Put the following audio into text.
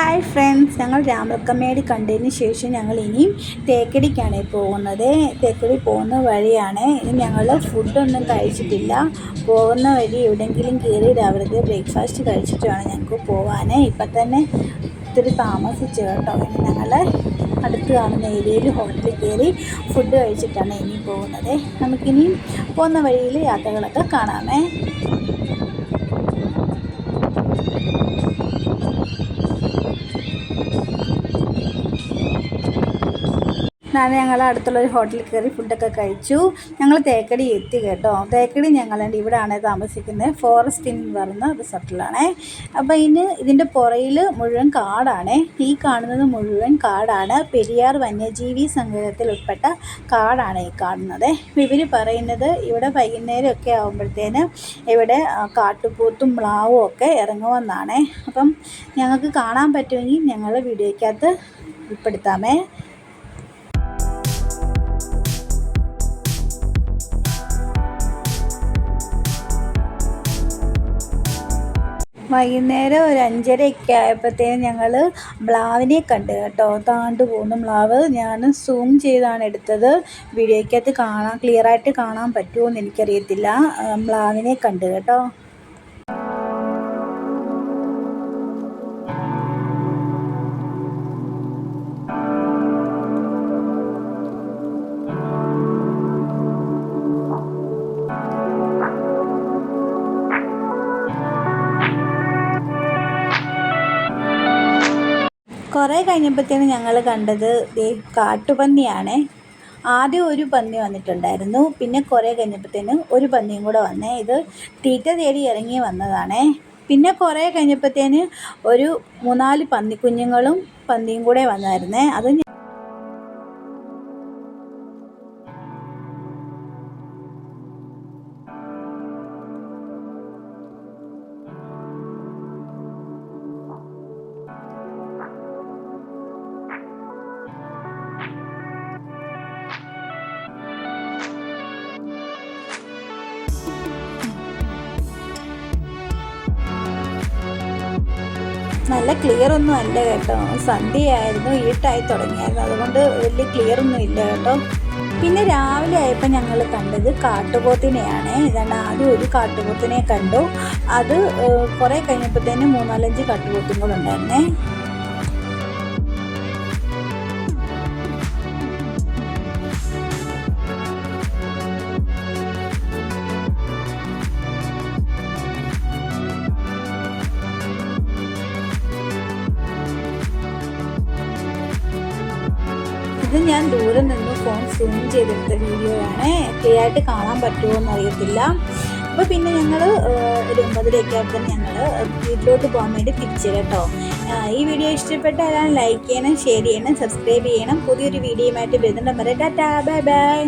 Hi friends ഞങ്ങൾ രാമക്കമ്മേടി കണ്ടതിന് ശേഷം ഞങ്ങൾ ഇനിയും തേക്കടിക്കാണ് പോകുന്നത്. തേക്കടി പോകുന്ന വഴിയാണ് ഇനി ഞങ്ങൾ ഫുഡൊന്നും കഴിച്ചിട്ടില്ല. പോകുന്ന വഴി എവിടെയെങ്കിലും കയറി രാവിലത്തെ ബ്രേക്ക്ഫാസ്റ്റ് കഴിച്ചിട്ട് വേണം ഞങ്ങൾക്ക് പോകാൻ ഇപ്പം തന്നെ ഒത്തിരി താമസിച്ചു കേട്ടോ. ഇനി ഞങ്ങൾ അടുത്ത് കാണുന്ന ഏരിയയിൽ ഹോട്ടലിൽ കയറി ഫുഡ് കഴിച്ചിട്ടാണ് ഇനി പോകുന്നത്. നമുക്കിനിയും പോകുന്ന വഴിയിൽ യാത്രകളൊക്കെ കാണാമേ. ഞാൻ ഞങ്ങൾ അടുത്തുള്ള ഒരു ഹോട്ടലിൽ കയറി ഫുഡൊക്കെ കഴിച്ചു. ഞങ്ങൾ തേക്കടി എത്തി കേട്ടോ. തേക്കടി ഞങ്ങളുണ്ട് ഇവിടെയാണ് താമസിക്കുന്നത് ഫോറസ്റ്റ് ഇൻ പറയുന്ന റിസോർട്ടിലാണേ. അപ്പോൾ ഇതിന് ഇതിന്റെ പുറയിൽ മുഴുവൻ കാടാണ്. ഈ കാണുന്നത് മുഴുവൻ കാടാണ്. പെരിയാർ വന്യജീവി സങ്കേതത്തിൽ ഉൾപ്പെട്ട കാടാണ് ഈ കാണുന്നത്. ഇവർ പറയുന്നത് ഇവിടെ വൈകുന്നേരമൊക്കെ ആകുമ്പോഴത്തേന് ഇവിടെ കാട്ടുപോത്തും മ്ലാവും ഒക്കെ ഇറങ്ങുമെന്നാണ്. അപ്പം ഞങ്ങൾക്ക് കാണാൻ പറ്റുമെങ്കിൽ ഞങ്ങൾ വീഡിയോയ്ക്കകത്ത് ഉൾപ്പെടുത്താമേ. വൈകുന്നേരം ഒരു അഞ്ചരയൊക്കെ ആയപ്പോഴത്തേനും ഞങ്ങൾ മ്ലാവിനെ കണ്ട് കേട്ടോ. താണ്ട് പോകുന്നു മ്ലാവ്. ഞാൻ സൂം ചെയ്താണ് എടുത്തത്. വീഡിയോയ്ക്കകത്ത് കാണാൻ ക്ലിയറായിട്ട് കാണാൻ പറ്റുമോ എന്ന് എനിക്കറിയത്തില്ല ബ്ലാവിനെ കണ്ടു കേട്ടോ. കുറേ കഴിഞ്ഞപ്പോഴത്തേനും ഞങ്ങൾ കണ്ടത് ദേ കാട്ടുപന്നിയാണ്. ആദ്യം ഒരു പന്നി വന്നിട്ടുണ്ടായിരുന്നു. പിന്നെ കുറേ കഴിഞ്ഞപ്പോഴത്തേനും ഒരു പന്നിയും കൂടെ വന്നേ. ഇത് തീറ്റ തേടി ഇറങ്ങി വന്നതാണേ. പിന്നെ കുറേ കഴിഞ്ഞപ്പോഴത്തേന് ഒരു മൂന്നാൽ പന്നിക്കുഞ്ഞുങ്ങളും പന്നിയും കൂടെ വന്നായിരുന്നേ. അത് നല്ല ക്ലിയർ ഒന്നും അല്ല കേട്ടോ. സന്ധ്യയായിരുന്നു ഈട്ടായി തുടങ്ങിയായിരുന്നു. അതുകൊണ്ട് വലിയ ക്ലിയർ ഒന്നും ഇല്ല കേട്ടോ. പിന്നെ രാവിലെ ആയപ്പോൾ ഞങ്ങൾ കണ്ടത് കാട്ടുപോത്തിനെയാണ്. ഇതാണ് ആദ്യം ഒരു കാട്ടുപോത്തിനെ കണ്ടു. അത് കുറേ കഴിഞ്ഞപ്പോഴത്തേന് മൂന്നാലഞ്ച് കാട്ടുപോത്തും കൂടെ ഉണ്ടായിരുന്നേ ഇത് ഞാൻ ദൂരെ നിന്ന് ഫോൺ സൂം ചെയ്തെടുത്ത വീഡിയോ ആണ്. ക്ലിയർ ആയിട്ട് കാണാൻ പറ്റുമോ എന്ന് അറിയത്തില്ല അപ്പോൾ പിന്നെ ഞങ്ങൾ ഒരു ഒമ്പതിലേക്ക് തന്നെ ഞങ്ങൾ വീട്ടിലോട്ട് പോകാൻ വേണ്ടി തിരിച്ചു കേട്ടോ. ഈ വീഡിയോ ഇഷ്ടപ്പെട്ടാൽ ലൈക്ക് ചെയ്യണം ഷെയർ ചെയ്യണം സബ്സ്ക്രൈബ് ചെയ്യണം. പുതിയൊരു വീഡിയോയുമായിട്ട് വരുന്നുണ്ട് വരെ ടാറ്റാ ബൈ ബൈ.